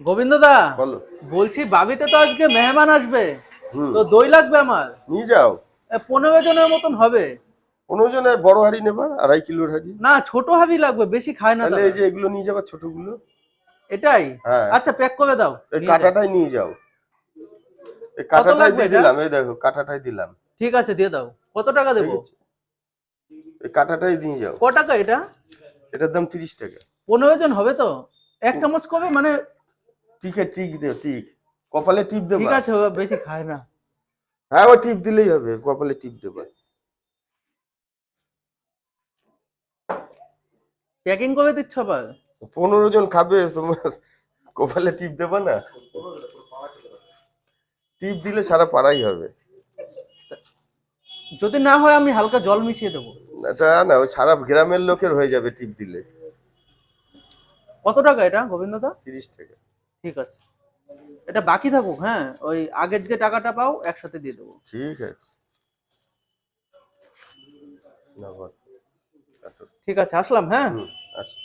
গোবিন্দদা বলো। বলছি বাবিতে তো আজকে মেহমান আসবে। তো দই লাগবে আমার? নিয়ে যাও। পনেরো জনের মতন হবে। কোনো জনে বড় হাড়ি নেবা আড়াই কিলোর হাড়ি। না ছোট হাবি লাগবে বেশি খায় না তাহলে এই যে এগুলো নিয়ে যাবা ছোটগুলো? এটাই? হ্যাঁ। আচ্ছা প্যাক করে দাও। এই। কাঁটাটাই নিয়ে যাও। এই কাঁটাটাই দিয়ে দিলাম এই দেখো কাঁটাটাই দিলাম। ঠিক আছে দিয়ে দাও। কত টাকা দেবো? এই কাঁটাটাই নিয়ে যাও। ক টাকা এটা? এটার দাম তিরিশ টাকা। পনেরো জন হবে তো? এক চামচ কবে? মানে টিকে টিক দেও টিক। কপালে টিপ দেবা ঠিক আছে ও বেশি খায় না। হ্যাঁ ওই টিপ দিলেই হবে কপালে টিপ দেবা প্যাকিং করে দিচ্ছ আবার? পনেরো জন খাবে তোমার কপালে টিপ দেবা না? টিপ দিলে সারা পাড়াই হবে। যদি না হয় আমি হালকা জল মিশিয়ে দেবো। না তা না ওই সারা গ্রামের লোকের হয়ে যাবে টিপ দিলে। কত টাকা এটা গোবিন্দদা? তিরিশ টাকা। ঠিক আছে। এটা বাকি থাকুক হ্যাঁ? ওই আগের যে টাকাটা পাও একসাথে দিয়ে দেবো। ঠিক আছে। ঠিক আছে আসলাম হ্যাঁ? আচ্ছা